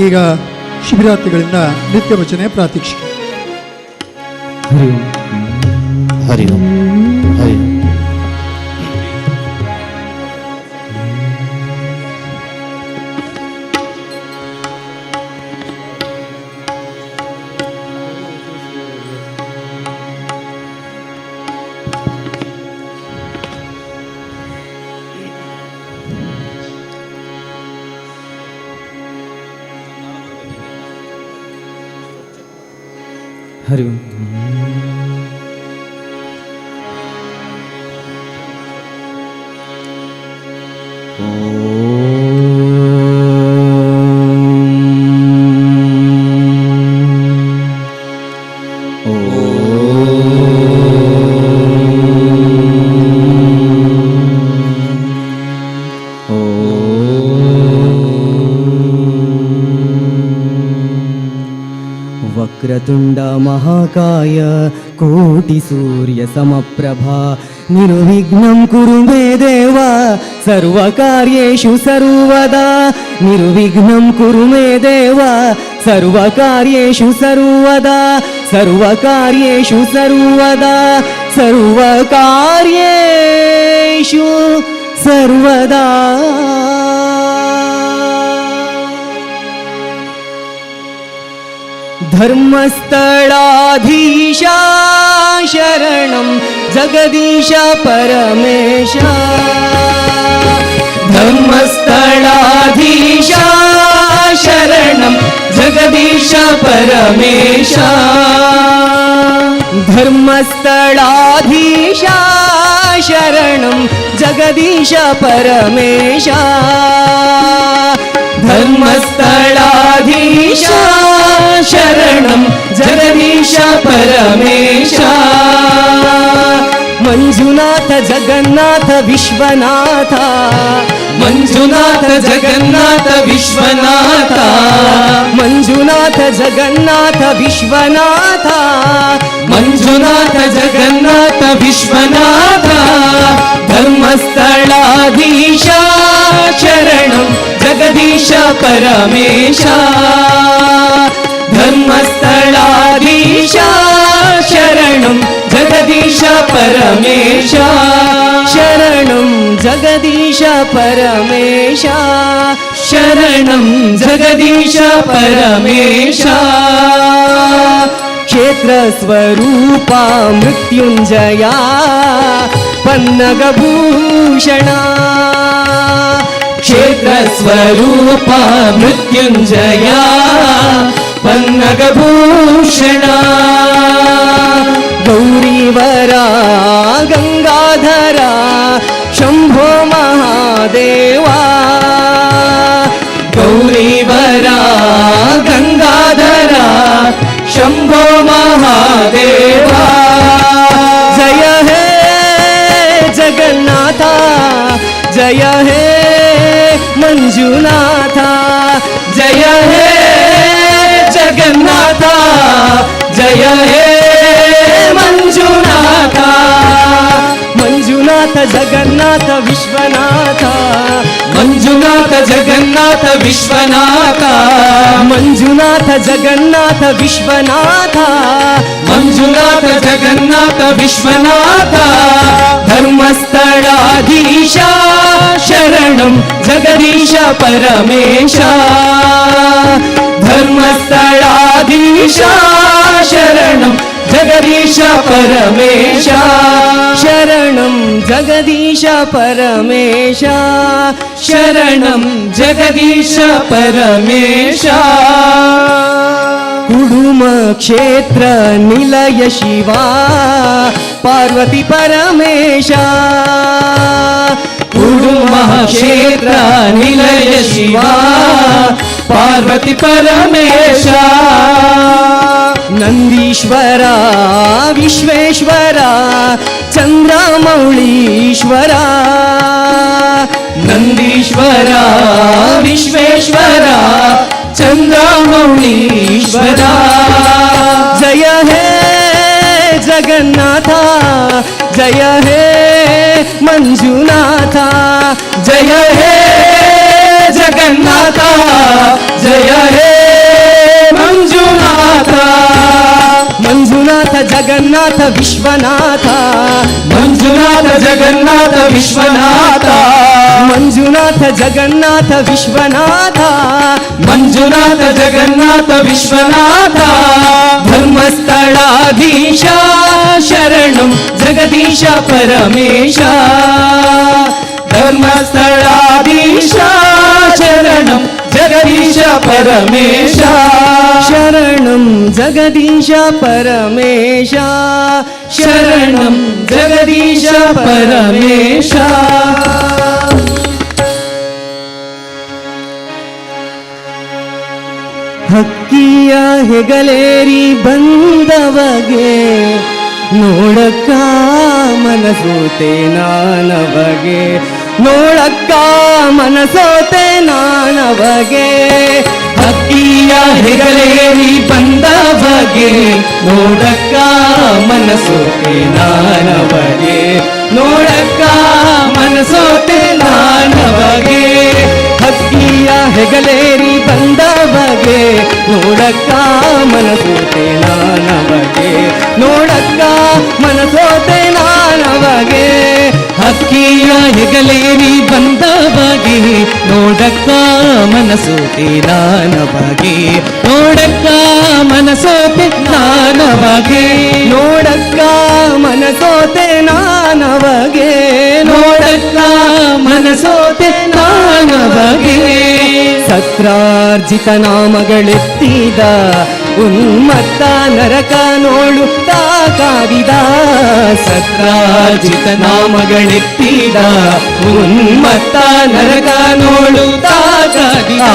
ಈಗ ಶಿಬಿರಾರ್ಥಿಗಳಿಂದ ನಿತ್ಯ ವಚನೆ ಪ್ರಾತೀಕ್ಷಿಕೆ ಹರಿ ಓಂ. ಹರಿ ಓಂ. ഹരി कोटिसूर्यसमप्रभा निर्विघ्नं कुरु मे देव सर्वकार्येषु सर्वदा। निर्विघ्नं कुरु मे देव सर्वकार्येषु सर्वदा। सर्वकार्येषु सर्वदा। सर्वकार्येषु सर्वदा। धर्मस्थळाधीशा शरणं जगदीश परमेश। धर्मस्थळाधीशा शरणं जगदीश परमेश। धर्मस्थळाधीशा शरणं जगदीश परमेशा। धर्मस्थळाधीशा शरणं जगनीष परमेशा। मञ्जुनाथ जगन्नाथ विश्वनाथ। मञ्जुनाथ जगन्नाथ विश्वनाथ। मञ्जुनाथ जगन्नाथ विश्वनाथ। मञ्जुनाथ जगन्नाथ विश्वनाथ। धर्मस्थलाधीशा। ശരണം ജഗദീശ പരമേശ. ധർമ്മസ്ഥളാധീശ ശരണം. ജഗദീശ പരമേശ. ശരണം ജഗദീശ പരമേശ. ശരണം ജഗദീശ പരമേശ. क्षेत्रस्वरूपा मृत्युञ्जया पन्नगभूषणा क्षेत्रस्वरूपा मृत्युञ्जया पन्नगभूषणा गौरीवरा गंगाधरा शंभो महादेवा गौरीवरा गंगाधरा शंभो महादेवा जय है जगन्नाथा जय है मंजुनाथा जय हे जगन्नाथा जय हे मंजुनाथा। मंजुनाथ जगन्नाथ विश्वनाथा। जगन्नाथ विश्वनाथ। मञ्जुनाथ जगन्नाथ विश्वनाथ। मञ्जुनाथ जगन्नाथ विश्वनाथ। धर्मस्थलाधीशा शरणं जगदीश परमेशा। धर्मस्थलाधीशा शरणं जगदीश परमेशा। शरणं जगदीश परमेशा। शरणं जगदीश परमेश। परमेशा कुडुमक्षेत्र निलय शिवा पार्वती परमेश। परमेशा कुडुमक्षेत्र निलय शिवा पार्वती परमेश। नंदीश्वरा विश्वेश्वरा चन्द्रमौळीश्वरा नन्दीश्वरा विश्वेश्वरा चन्द्रामौणीश्वरा जय हे जगन्नाथा, जय हे मञ्जुनाथा जय हे जगन्नाथा, जय हे मंजुनाथ। मञ्जुनाथ जगन्नाथ विश्वनाथ। मञ्जुनाथ जगन्नाथ विश्वनाथ। మంజునాథ జగన్నాథ విశ్వనాథ మంజునాథ జగన్నాథ విశ్వనాథ ధర్మస్థళాధీశ శరణం జగదీశ పరమేశ ధర్మస్థళాధీశ శరణం జగదీశ పరమేశ శరణం జగదీశ పరమేశ శరణం జగదీశ పరమేశ ಹಕ್ಕಿಯ ಹೆಗಲೇರಿ ಬಂದವಗೆ ನೋಡಕ್ಕ ಮನಸೋತೆ ನಾನವಗೆ, ನೋಡಕ್ಕ ಮನಸೋತೆ ನಾನವಗೆ. ಅಕ್ಕಿಯ ಹೆಗಲೇರಿ ಬಂದ ಬಗೆ ನೋಡಕ್ಕ ಮನಸೋತೆ ನಾನವಗೆ, ನೋಡಕ್ಕ ಮನಸೋತೆ ನಾನವಗೆ. ಹಕ್ಕಿಯ ಹೆಗಲೇರಿ ಬಂದ ಬಗೆ, ನೋಡಕ್ಕ ಮನಸೋತೆ ನಾನವಗೆ ನೋಡಕ್ಕ ಮನಸೋತೆ ನಾನವಗೆ ಹಕ್ಕಿಯ ಹೆಗಲೇರಿ ಬಂದ ಬಗೆ, ನೋಡಕ್ಕ ಮನಸೋತೆ ನಾನವಗೆ ನೋಡಕ್ಕ ಮನಸೋತೆ ನಾನವಗೆ ನೋಡಕ್ಕ ಮನಸೋತೆ ನಾನವಗೆ ಸತ್ರಾರ್ಜಿತ ನಾಮಗಳೆತ್ತಿದ, ಉನ್ಮತ್ತ ನರಕ ನೋಡುತ್ತಾ ಕಾವಿದ ಸತ್ರಾರ್ಜಿತ ನಾಮಗಳೆತ್ತಿದ, ಉನ್ಮತ್ತ ನರಕ ನೋಡುತ್ತಾ ಕಾವಿದ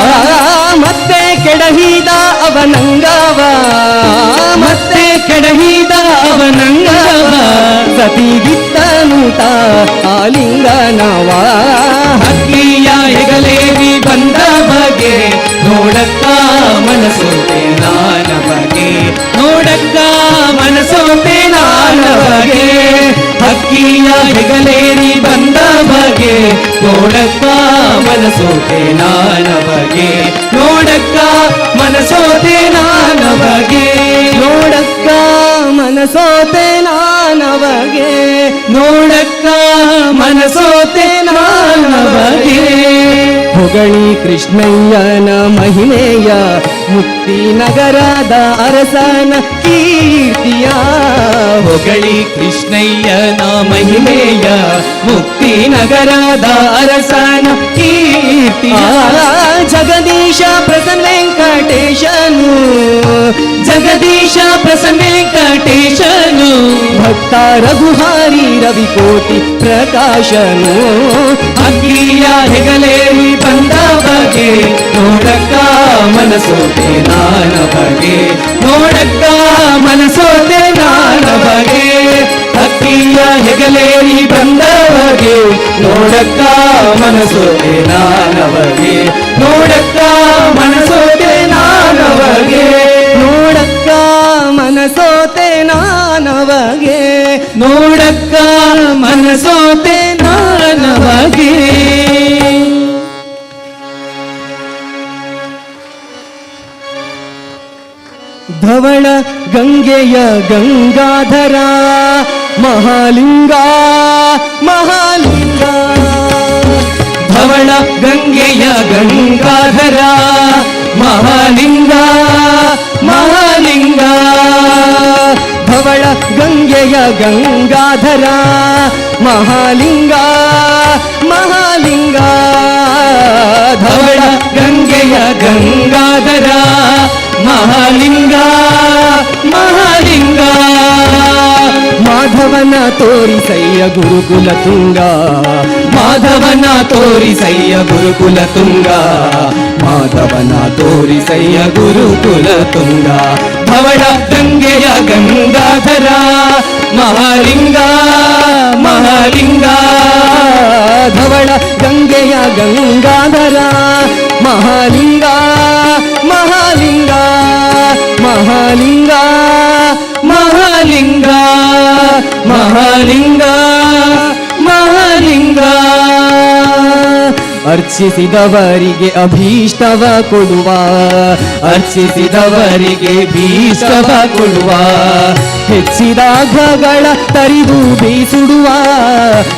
ಮತ್ತೆ ಕೆಡಹಿದ ಅವನಂಗವ, ಮತ್ತೆ ಕೆಡಹಿದ ಅವನಂಗವ. ಸತಿಗಿತ್ತನೂತ ಆಲಿಂಗನವ. ಹಕ್ಕಿಯ ಹೆಗಲೇರಿ ಬಂದ ಬಗೆ ನೋಡಕ್ಕ ಮನಸೋತೆ ನಾನ ಬಗೆ ನೋಡಕ್ಕ ಮನಸೋತೆ ನಾನ ಬಗೆ ಹಕ್ಕಿಯ ಹೆಗಲೇರಿ ಬಂದ ಬಗೆ ನೋಡಕ್ಕ ಮನಸೋತೆ ನಾನ ಬಗೆ ನೋಡಕ್ಕ ಮನಸೋತೆ ನಾನ ಬಗೆ ನೋಡಕ್ಕ ಮನಸೋತೆ ನಾನವಗೆ ನೋಡಕ್ಕ ಮನಸೋತೆ ನಾನ ಬಗೆ ಹೊಗಳಿ ಕೃಷ್ಣಯ್ಯನ ಮಹಿಮೆಯ ಮುಕ್ತಿ ನಗರದ ಅರಸನ ಕೀರ್ತಿಯ ಹೊಗಳಿ ಕೃಷ್ಣಯ್ಯನ ಮಹಿಮೆಯ ಮುಕ್ತಿ ನಗರದ ಅರಸನ ಕೀರ್ತಿಯ ಆ, ಜಗದೀಶ ಪ್ರಸನ್ನ ವೆಂಕಟೇಶನು ಜಗದೀಶ ಪ್ರಸನ್ನ ವೆಂಕಟೇಶನು ಭಕ್ತ ರಘುಹಾರಿ ರವಿಕೋಟಿ ಪ್ರಕಾಶನು ಅಗ್ಗಿಯ ಹೆಗಲೇರಿ ಬಂದ ಬಗೆ ನೋಡಕ್ಕ ಮನಸೋತೆ ನಾನ ಬಗೆ ನೋಡಕ್ಕ ಮನಸೋತೆ ನಾನ ಬಗೆ ಅಕ್ಕಿಯ ಹೆಗಲೇರಿ ಬಂದವಗೆ. ನೋಡಕ್ಕ ಮನಸೋತೆ ನಾನ ಬಗೆ ನೋಡಕ್ಕ గంగేయ గంగాధరా మహాలింగా మహాలింగా. ధవళ గంగేయ గంగాధరా మహాలింగా మహాలింగా. ధవళ గంగేయ గంగాధరా మహాలింగా మహాలింగా. ధవళ గంగేయ గంగాధరా మహాలింగా. ಮಾಧವನ ತೋರಿಸಯ್ಯ ಗುರುಕುಲ ತುಂಗ ಮಾಧವನ ತೋರಿಸಯ್ಯ ಗುರುಕುಲ ತುಂಗ ಮಾಧವನ ತೋರಿಸಯ್ಯ ಗುರುಕುಲ ತುಂಗ ಧವಳ ಗಂಗೆಯ ಗಂಗಾಧರ ಮಹಾಲಿಂಗ ಮಹಾಲಿಂಗ ಧವಳ ಗಂಗೆಯ ಗಂಗಾಧರ ಮಹಾಲಿಂಗ ಮಹಾಲಿಂಗ ಮಹಾಲಿಂಗ ಮಹಾಲಿಂಗ ಮಹಾಲಿಂಗ ಮಹಾಲಿಂಗ. ಅರ್ಚಿಸಿದವರಿಗೆ ಅಭೀಷ್ಟವ ಕೊಡುವ, ಅರ್ಚಿಸಿದವರಿಗೆ ಭೀಷ್ಟವ ಕೊಡುವ. ಹೆಚ್ಚಿದ ಗ್ರಹಗಳ ತರಿದು ಬೀಸುಡುವ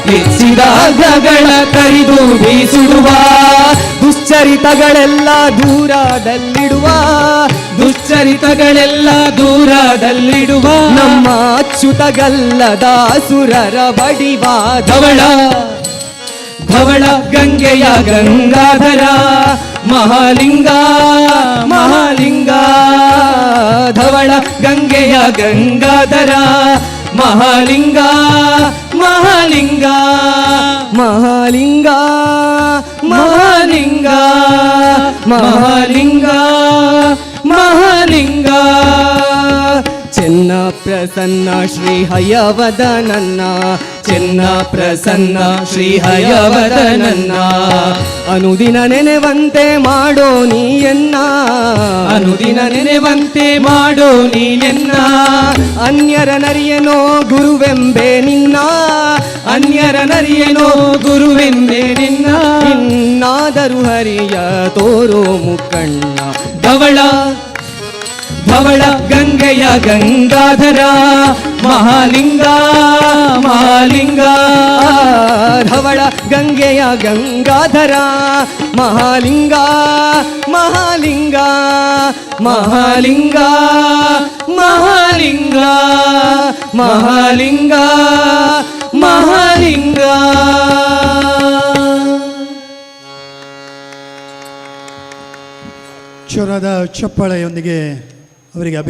ಹೆಚ್ಚಿದಾಗಗಳ ತರಿದು ಬೀಸುಡುವ. ದುಶ್ಚರಿತಗಳೆಲ್ಲ ದೂರದಲ್ಲಿಡುವ ದುಶ್ಚರಿತಗಳೆಲ್ಲ ದೂರದಲ್ಲಿಡುವ ನಮ್ಮ ಅಚ್ಚುತಗಲ್ಲದ ಸುರರ ಬಡಿವ ಧವಳ. ಧವಳ ಗಂಗೆಯ ಗಂಗಾಧರ, ಮಹಾಲಿಂಗ ಮಹಾಲಿಂಗ. ಧವಳ ಗಂಗೆಯ ಗಂಗಾಧರ, ಮಹಾಲಿಂಗ ಮಹಾಲಿಂಗ. ಮಹಾಲಿಂಗ ಮಹಾಲಿಂಗ ಮಹಾಲಿಂಗ. ಪ್ರಸನ್ನ ಶ್ರೀ ಹಯವದನನ್ನ ಚೆನ್ನ ಪ್ರಸನ್ನ ಶ್ರೀ ಹಯವದನನ್ನ ಅನುದಿನ ನೆನೆವಂತೆ ಮಾಡೋ ನೀಯನ್ನ ಅನುದಿನ ನೆನೆವಂತೆ ಮಾಡೋ ನೀನೆನ್ನ ಅನ್ಯರ ನರಿಯನೋ ಗುರುವೆಂಬೆ ನಿನ್ನ ಅನ್ಯರ ನರಿಯನೋ ಗುರುವೆಂಬೆ ನಿನ್ನ. ಇನ್ನಾದರೂ ಹರಿಯ ತೋರೋ ಮುಕ್ಕಣ್ಣ ಧವಳ ಧವಳ ಗಂಗೆಯ ಗಂಗಾಧರ, ಮಹಾಲಿಂಗ ಮಹಾಲಿಂಗ. ಧವಳ ಗಂಗೆಯ ಗಂಗಾಧರ, ಮಹಾಲಿಂಗ ಮಹಾಲಿಂಗ ಮಹಾಲಿಂಗ ಮಹಾಲಿಂಗ ಮಹಾಲಿಂಗ ಮಹಾಲಿಂಗ. ಚುರದ ಚಪ್ಪಾಳೆಯೊಂದಿಗೆ Obrigado.